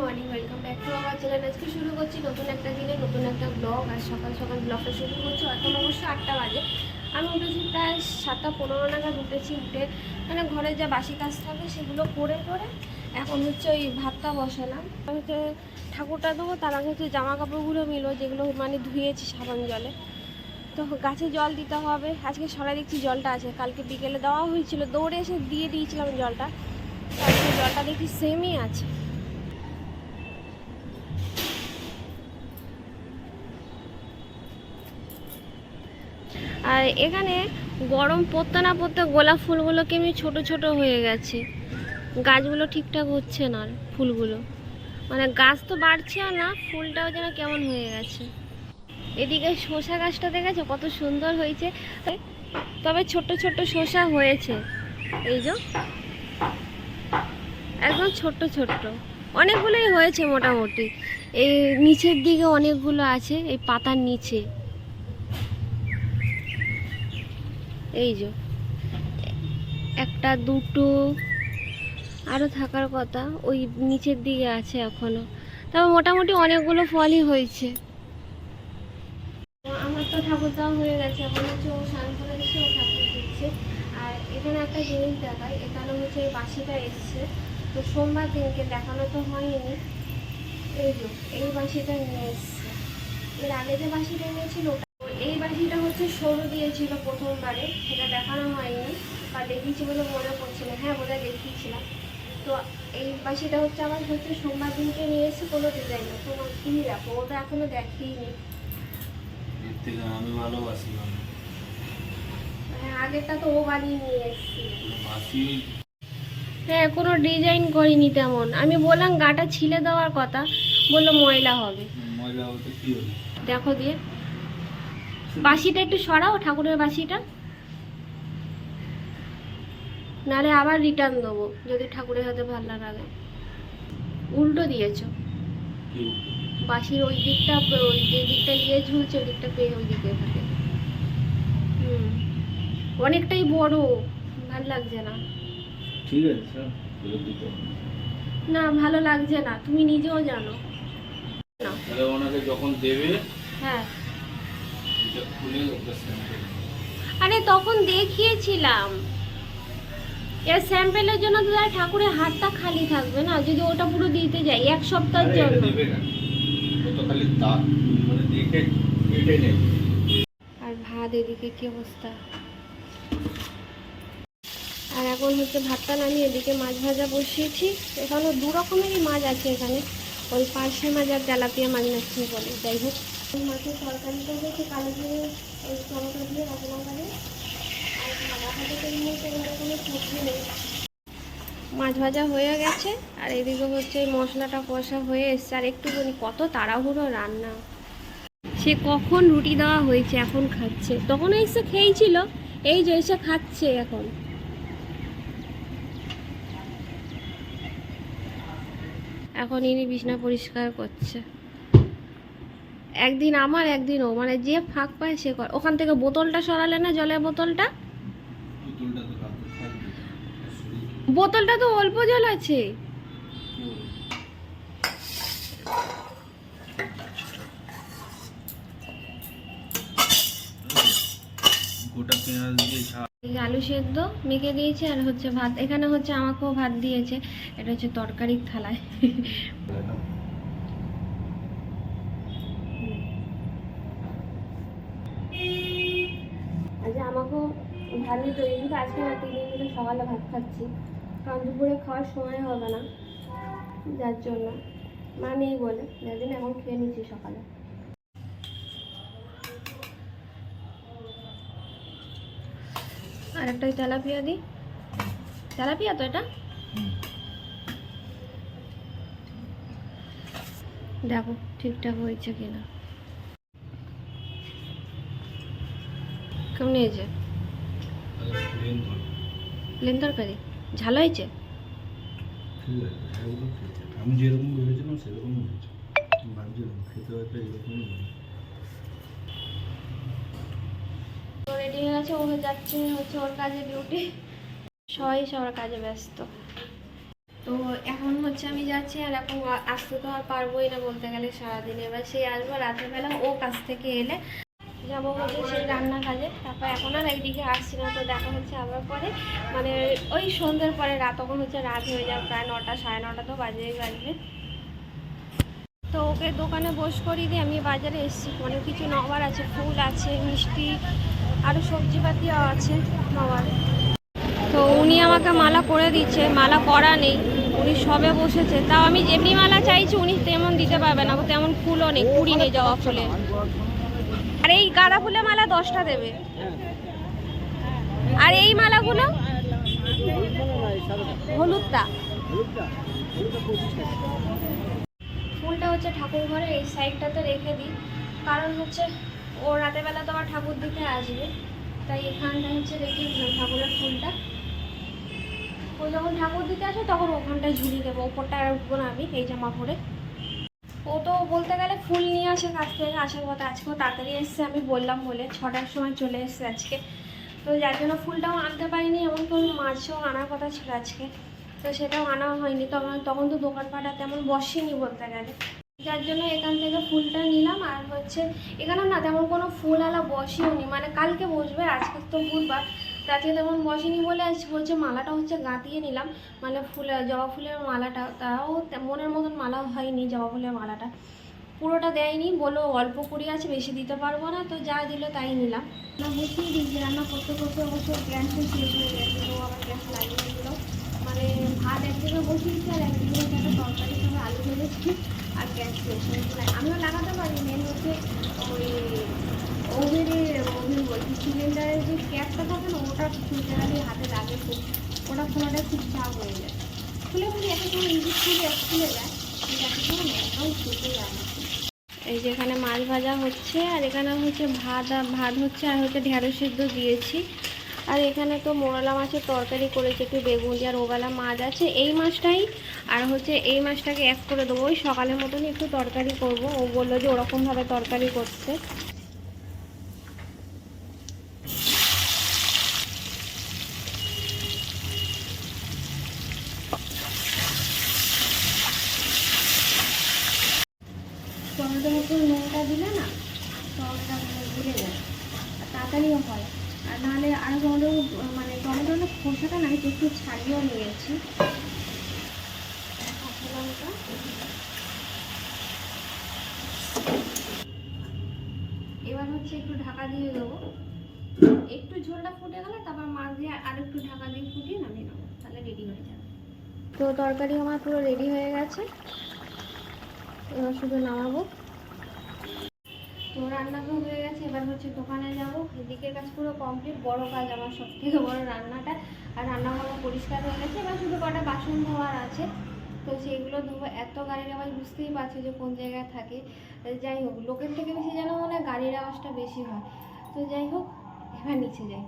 Morning, welcome back to আমার channel আজকে শুরু করছি নতুন একটা দিনে, নতুন একটা ব্লগ আর সকাল সকাল ব্লগটা শুরু করছি। এখন অবশ্য আটটা বাজে। আমি উঠেছি প্রায় সাতটা পনেরো নাগাদ উঠেছি উঠে। মানে ঘরে যা বাসি কাজ থাকে সেগুলো করে করে এখন হচ্ছে ওই ভাতটা বসালাম। হচ্ছে ঠাকুরটা দেবো, তার আগে হচ্ছে জামা কাপড়গুলো মিলবো, যেগুলো মানে ধুয়েছি সাবান জলে। তো গাছে জল দিতে হবে। আজকে সরাই দেখছি জলটা আছে। কালকে বিকেলে দেওয়া হয়েছিল। দৌড়ে এসে দিয়ে দিয়েছিলাম জলটা। আজকে জলটা দেখি সেমই আছে। আর এখানে গরম পড়তে না পড়তে গোলাপ ফুলগুলো কেমনি ছোট ছোট হয়ে গেছে। গাছগুলো ঠিকঠাক হচ্ছে না আর ফুলগুলো। মানে গাছ তো বাড়ছেও না, ফুলটাও যেন কেমন হয়ে গেছে। এদিকে শসা গাছটা দেখেছ? কত সুন্দর হয়েছে। তবে ছোট ছোট শসা হয়েছে। এই যে, একদম ছোট্ট ছোট্ট। অনেকগুলোই হয়েছে মোটামুটি। এই নিচের দিকে অনেকগুলো আছে, এই পাতার নিচে। এই যে, একটা, দুটো আরও থাকার কথা, ওই নিচের দিকে আছে এখনও। তবে মোটামুটি অনেকগুলো ফলই হয়েছে। আমার তো ঠাকুর দেওয়া হয়ে গেছে এখন হচ্ছে ও স্নান করে দিচ্ছে ও ঠাকুর দিচ্ছে আর এখানে একটা জিনিস দেখায় এখানে হচ্ছে বাসিটা এসছে। তো সোমবার দিনকে দেখানো তো হয়নি। এই যে, এই বাসিটা নিয়ে এসছে। এর আগে যে বাসিটা নিয়েছিল, ওটা এই বাসিটা হচ্ছে সরু দিয়েছিল প্রথমবারে সেটা দেখানো হয়নি বা দেখিয়েছি বলে মনে পড়ছে না। হ্যাঁ বোধহয় দেখিয়েছিলাম। তো এই বাসিটা হচ্ছে আমার হচ্ছে সোমবার দিনকে নিয়ে এসে কোনো ডিজাইন না তোমার কি দেখো ও তো এখনও আমি ভালোবাসি হ্যাঁ আগেরটা তো ও বানিয়ে নিয়ে এসেছিল। হ্যাঁ কোনো ডিজাইন করিনি তেমন। আমি বললাম গাটা ছিলে দেওয়ার কথা। বলল ময়লা হবে। হতে কি দেখো দিয়ে। বাসিটা একটু সরাও ঠাকুরের বাসিটা নালে আবার রিটার্ন দেবো যদি ঠাকুরের হাতে ভালো না লাগে। উল্টো দিয়েছ। কি বাসির ওই দিকটা ওই যে দিকটা ইয়ে ঝুলছে ওই দিকটা পেয়ে ওই দিকে থাকে। হুম। অনেকটাই বড় ভালো লাগছে না। ঠিক আছে। না ভালো লাগছে না তুমি নিজেও জানো। না তাহলে ওনাকে যখন দেবে হ্যাঁ। আরে তখন দেখিয়েছিলাম। এর স্যাম্পেলের জন্য তো তার ঠাকুরের হাতটা খালি থাকবে না যদি ওটা পুরো দিতে যাই এক সপ্তাহের জন্য। মানে আর ভাত এদিকে কি অবস্থা? আর এখন হচ্ছে ভাতটা নামিয়ে এদিকে মাছ ভাজা বসিয়েছি। এখানে দু রকমেরই মাছ আছে এখানে। ওই পার্শে মাছ আর তেলাপিয়া মাছ নাচ্ছি বলে। যাই হোক। মাছ ভাজা হয়ে গেছে, আর এদিকে হচ্ছে মশলাটা কষা হয়ে এসছে। আর একটুখানি কত তাড়াহুড়ো রান্না। সে কখন রুটি দেওয়া হয়েছে, এখন খাচ্ছে। তখন এসে খেয়েছিল, এই যে এসে খাচ্ছে এখন। এখন ইনি বিছনা পরিষ্কার করছে। একদিন আমার একদিন ও। মানে যে ফাঁক পায় সে করে। ওখান থেকে বোতলটা সরালে না জলের বোতলটা? বোতলটা তো অল্প জল আছে। আলু সেদ্ধ মেখে দিয়েছে আর হচ্ছে ভাত। এখানে হচ্ছে আমাকেও ভাত দিয়েছে। এটা হচ্ছে তরকারির থালায়। আচ্ছা ভালোই তৈরি কিন্তু আজকে না তিন দিন সকালে ভাত খাচ্ছি। কারণ দুপুরে খাওয়ার সময় হবে না, যার জন্য। মা নেই বলে, যার জন্য এখন খেয়ে নিচ্ছি সকালে। আর একটা তেলাপিয়া দিই তেলাপিয়া তো এটা? দেখো, ঠিকঠাক হয়েছে কিনা। কেমন প্লেন ধর প্লেন তরকারি ঝাল হয়েছে? আমি যেরকম ভেবেছিলাম সেরকমই হয়েছে। ভাবছিলাম খেতে হয়তো এরকমই রেডি হয়ে গেছে ও যাচ্ছে হচ্ছে ওর কাজে ডিউটি সবাই সবার কাজে ব্যস্ত। তো এখন হচ্ছে আমি যাচ্ছি আর এখন আসতে তো আর পারবোই না বলতে গেলে সারাদিন। এবার সেই আসব রাত্রেবেলা ও কাছ থেকে এলে যাব হচ্ছে সেই রান্না কাজে তারপর এখন আর এইদিকে আসছি না, তো দেখা হচ্ছে আবার পরে। মানে ওই সন্ধ্যের পরে রাত, তখন হচ্ছে রাত হয়ে যাবে প্রায় নটা, সাড়ে নটা তো বাজেই বাজবে। তো ওকে দোকানে বস করিয়ে দিয়ে আমি বাজারে এসেছি। অনেক কিছু নেওয়ার আছে, ফুল আছে, মিষ্টি আরও সবজিপাতিও আছে নেওয়ার। তো উনি আমাকে মালা করে দিচ্ছে, মালা করা নেই। উনি সবে বসেছে। তাও আমি যেমনি মালা চাইছি, উনি তেমন দিতে পারবে না তেমন ফুলও নেই কুড়ি নেই জবা ফুলের। আর এই গাঁদা ফুলের মালা দশটা দেবে। আর এই মালাগুলো? হলুদটা। ফুলটা হচ্ছে ঠাকুর ঘরের এই সাইডটাতে রেখে দিই। কারণ হচ্ছে, ও রাতের বেলা তো আবার ঠাকুর দিতে আসবে। তাই এখানটা হচ্ছে রেখে ঠাকুরের ফুলটা। ও যখন ঠাকুর দিতে আসবে, তখন ওখানটায় ঝুলিয়ে দেবো। ওপরটা উঠবো না আমি, এই জামা পরে। ও তো বলতে গেলে ফুল নিয়ে আসে কাছ থেকে, আসার কথা আজকেও তাড়াতাড়ি এসছে, আমি বললাম বলে ছটার সময় চলে এসছে আজকে। তো যার জন্য ফুলটাও আনতে পারিনি, এমনকি ওর মাছও আনার কথা ছিল আজকে। তো সেটাও আনা হয়নি তখন তখন তো দোকানপাটা তেমন বসেনি বলতে গেলে। যার জন্য এখান থেকে ফুলটা নিলাম, আর হচ্ছে এখানে না তেমন কোনো ফুল আলা বসেও নি মানে কালকে বসবে, আজকে তো বুধবার। তো তেমন বসেনি বলে আজ হচ্ছে মালাটা হচ্ছে গাঁথিয়ে নিলাম। মানে ফুল, জবা ফুলের মালাটা, তাও মনের মতন মালা হয়নি জবা ফুলের মালাটা। পুরোটা দেয়নি বলো অল্প কুড়ি আছে, বেশি দিতে পারব না। তো যা দিল তাই নিলাম। বসিয়ে দিয়েছি রান্না করতে করতে অবশ্য গ্যাসও শেষ হয়ে গেছে, তো আবার গ্যাস লাগিয়ে দিল। মানে ভাত একদিকে বসিয়েছি আর হচ্ছে একটা তরকারি সঙ্গে আলু ভেজেছি আর গ্যাস হয়ে আমিও লাগাতে পারি মেন হচ্ছে ওই ওভেনের ওভেন বলছি সিলিন্ডারের যে ক্যাপটা থাকে না, ওটা খুলতে হাতে লাগে খুব। ওটা খোলাটা খুব চাপ হয়ে যায়। খুলে খুলে একটা সময় ইঞ্জিন খুলে খুলে এই যে এখানে মাছ ভাজা হচ্ছে, আর এখানে হচ্ছে ভাত ভাত হচ্ছে, আর হচ্ছে ঢেঁড়স সিদ্ধ দিয়েছি। আর এখানে তো মোরলা মাছের তরকারি করেছে, একটু বেগুন দিয়ে, আর ওবেলা মাছ আছে। এই মাছটাই, আর হচ্ছে এই মাছটাকে এক করে দেবো। ওই সকালের মতনই একটু তরকারি করব। ও বলল যে ওরকমভাবে তরকারি করতে টমেটোর মধ্যে নুনটা দিলে না টমেটোটা ভুলে যায় আর তাড়াতাড়িও হয়। আর নাহলে আর টমেটো মানে টমেটোর খোসাটা না একটু একটু ছাড়িয়েও নিয়েছি। এবার হচ্ছে একটু ঢাকা দিয়ে দেবো। একটু ঝোলটা ফুটে গেলে তারপর মাছ দিয়ে আর একটু ঢাকা দিয়ে ফুটিয়ে নামিয়ে নেব, তাহলে রেডি হয়ে যাবে। তো তরকারি আমার পুরো রেডি হয়ে গেছে। এবার শুধু নামাবো। তো রান্না তো হয়ে গেছে, এবার হচ্ছে দোকানে যাব। এদিকের কাজ পুরো কমপ্লিট বড় কাজ আমার সব থেকে বড় রান্নাটা। আর রান্নাঘরও পরিষ্কার হয়ে গেছে, এবার শুধু কটা বাসন ধোয়ার আছে। তো সেইগুলো ধোবো। এত গাড়ির আওয়াজ বুঝতেই পারছ যে কোন জায়গায় থাকে। যাই হোক, লোকের থেকে বেশি যেন মনে হয় গাড়ির আওয়াজটা বেশি হয়। তো যাই হোক, এবার নিচে যাই।